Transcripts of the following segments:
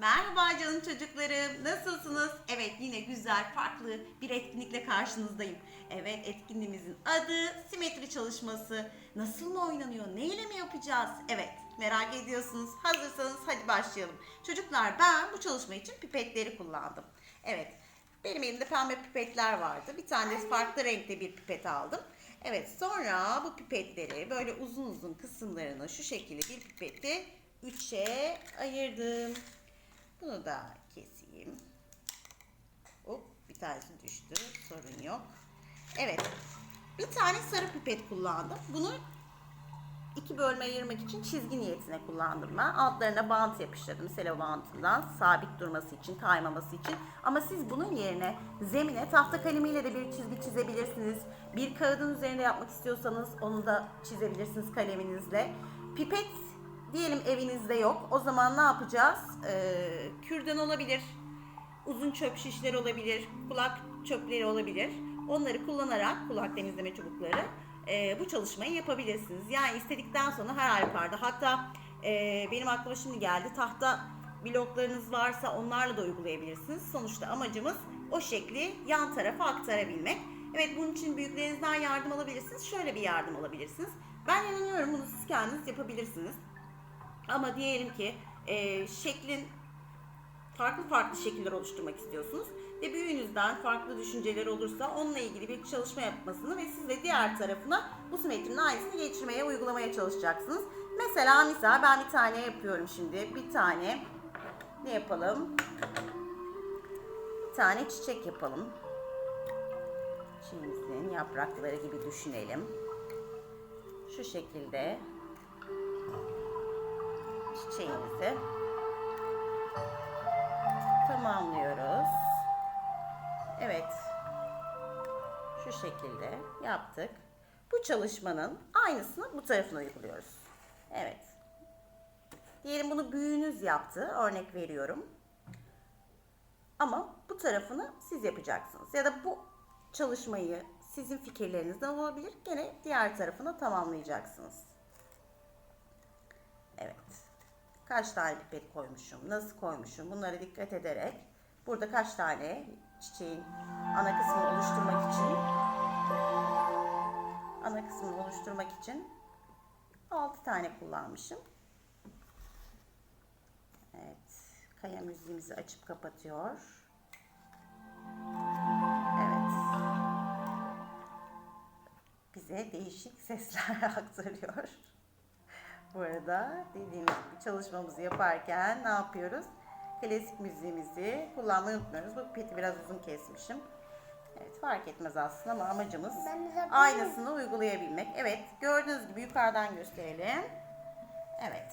Merhaba canım çocuklarım. Nasılsınız? Evet yine güzel, farklı bir etkinlikle karşınızdayım. Evet etkinliğimizin adı simetri çalışması. Nasıl mı oynanıyor? Neyle mi yapacağız? Evet merak ediyorsunuz. Hazırsanız hadi başlayalım. Çocuklar ben bu çalışma için pipetleri kullandım. Evet benim elimde pembe pipetler vardı. Bir tane farklı renkte bir pipet aldım. Evet sonra bu pipetleri böyle uzun uzun kısımlarını şu şekilde bir pipeti üçe ayırdım. Bunu da keseyim. Hop bir tanesi düştü. Sorun yok. Evet. Bir tane sarı pipet kullandım. Bunu iki bölme ayırmak için çizgi niyetine kullandım ben. Altlarına bant yapıştırdım selo bantından sabit durması için, kaymaması için. Ama siz bunun yerine zemine tahta kalemiyle de bir çizgi çizebilirsiniz. Bir kağıdın üzerinde yapmak istiyorsanız onu da çizebilirsiniz kaleminizle. Pipet diyelim evinizde yok. O zaman ne yapacağız? Ee, kürdan olabilir, uzun çöp şişleri olabilir, kulak çöpleri olabilir. Onları kullanarak kulak temizleme çubukları e, bu çalışmayı yapabilirsiniz. Yani istedikten sonra her halükarda hatta e, benim aklıma şimdi geldi tahta bloklarınız varsa onlarla da uygulayabilirsiniz. Sonuçta amacımız o şekli yan tarafa aktarabilmek. Evet bunun için büyüklerinizden yardım alabilirsiniz. Şöyle bir yardım alabilirsiniz. Ben inanıyorum bunu siz kendiniz yapabilirsiniz. Ama diyelim ki e, şeklin farklı farklı şekiller oluşturmak istiyorsunuz ve büyüğünüzden farklı düşünceler olursa onunla ilgili bir çalışma yapmasını ve siz de diğer tarafına bu simetrinin aynısını geçirmeye, uygulamaya çalışacaksınız. Mesela misal ben bir tane yapıyorum şimdi. Bir tane ne yapalım? Bir tane çiçek yapalım. Çiçeğimizin yaprakları gibi düşünelim. Şu şekilde çiçeğimizi tamamlıyoruz. Evet. Şu şekilde yaptık. Bu çalışmanın aynısını bu tarafına uyguluyoruz. Evet. Diyelim bunu büyüğünüz yaptı. Örnek veriyorum. Ama bu tarafını siz yapacaksınız. Ya da bu çalışmayı sizin fikirlerinizden olabilir. Gene diğer tarafını tamamlayacaksınız. Evet. Kaç tane pipet koymuşum, nasıl koymuşum bunlara dikkat ederek burada kaç tane çiçeğin ana kısmını oluşturmak için ana kısmını oluşturmak için 6 tane kullanmışım. Evet. Kaya müziğimizi açıp kapatıyor. Evet. Bize değişik sesler aktarıyor. Bu arada dediğim gibi çalışmamızı yaparken ne yapıyoruz? Klasik müziğimizi kullanmayı unutmuyoruz. Bu pipeti biraz uzun kesmişim. Evet fark etmez aslında ama amacımız aynısını uygulayabilmek. Evet gördüğünüz gibi yukarıdan gösterelim. Evet.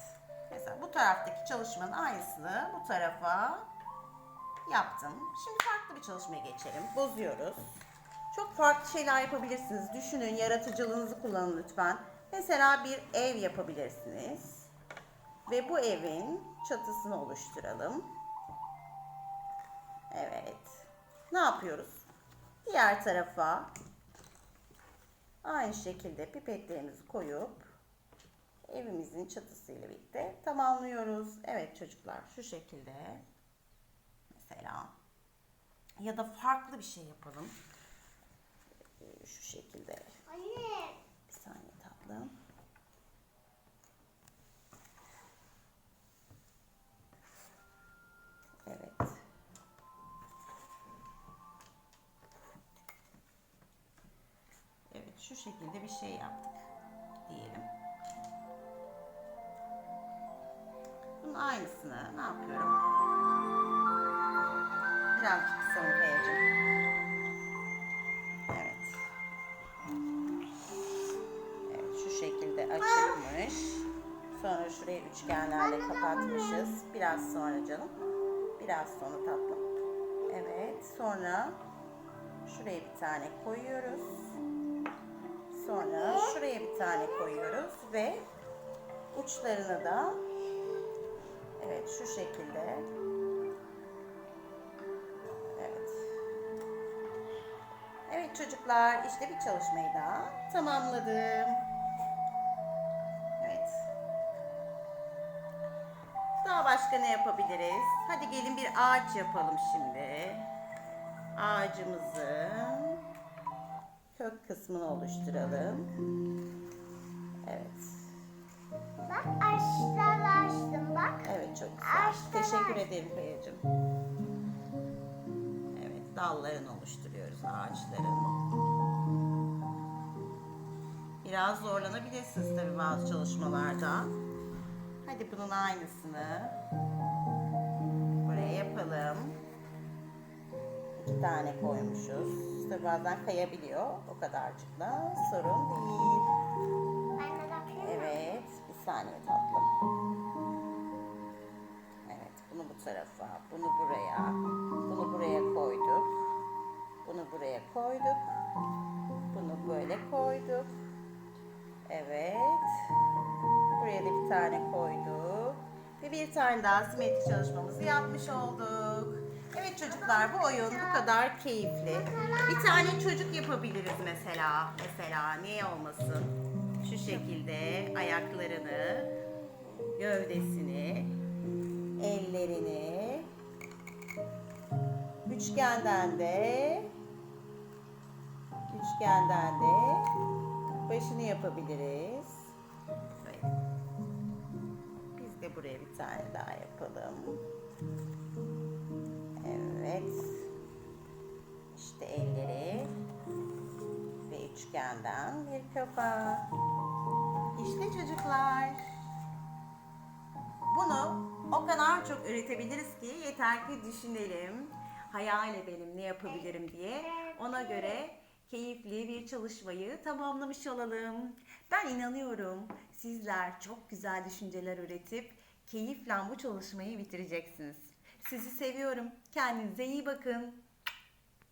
Mesela bu taraftaki çalışmanın aynısını bu tarafa yaptım. Şimdi farklı bir çalışmaya geçelim. Bozuyoruz. Çok farklı şeyler yapabilirsiniz. Düşünün, yaratıcılığınızı kullanın lütfen. Mesela bir ev yapabilirsiniz. Ve bu evin çatısını oluşturalım. Evet. Ne yapıyoruz? Diğer tarafa aynı şekilde pipetlerimizi koyup evimizin çatısıyla birlikte tamamlıyoruz. Evet çocuklar şu şekilde mesela ya da farklı bir şey yapalım. Şu şekilde Anne. Tatlım. Evet. Evet şu şekilde bir şey yaptık diyelim. Bunun aynısını ne yapıyorum? Birazcık kısalım kayacım. Açılmış. Sonra şurayı üçgenlerle kapatmışız. Biraz sonra canım. Biraz sonra tatlım. Evet. Sonra şuraya bir tane koyuyoruz. Sonra şuraya bir tane koyuyoruz ve uçlarını da evet şu şekilde evet Evet çocuklar işte bir çalışmayı daha tamamladım. Başka ne yapabiliriz? Hadi gelin bir ağaç yapalım şimdi. Ağacımızın kök kısmını oluşturalım. Evet. Bak ağaçlar açtım bak. Evet çok güzel. Ağaçlar Teşekkür ederim Kayacığım. Evet dallarını oluşturuyoruz ağaçların. Biraz zorlanabilirsiniz tabii bazı çalışmalarda. Hadi bunun aynısını yapalım. İki tane koymuşuz. Tabii bazen kayabiliyor. O kadarcıkla sorun değil. Evet, bir saniye tatlım. Evet, bunu bu tarafa, bunu buraya, bunu buraya koyduk. Bunu buraya koyduk. Bunu böyle koyduk. Evet. Buraya da bir tane koyduk. Bir tane daha simetri çalışmamızı yapmış olduk. Evet çocuklar bu oyun bu kadar keyifli. Bir tane çocuk yapabiliriz mesela. Mesela niye olmasın? Şu şekilde ayaklarını, gövdesini, ellerini, üçgenden de üçgenden de başını yapabiliriz. Böyle. De buraya bir tane daha yapalım. Evet. İşte elleri ve üçgenden bir kafa. İşte çocuklar. Bunu o kadar çok üretebiliriz ki yeter ki düşünelim. Hayal edelim ne yapabilirim diye. Ona göre keyifli bir çalışmayı tamamlamış olalım. Ben inanıyorum sizler çok güzel düşünceler üretip keyifle bu çalışmayı bitireceksiniz. Sizi seviyorum. Kendinize iyi bakın.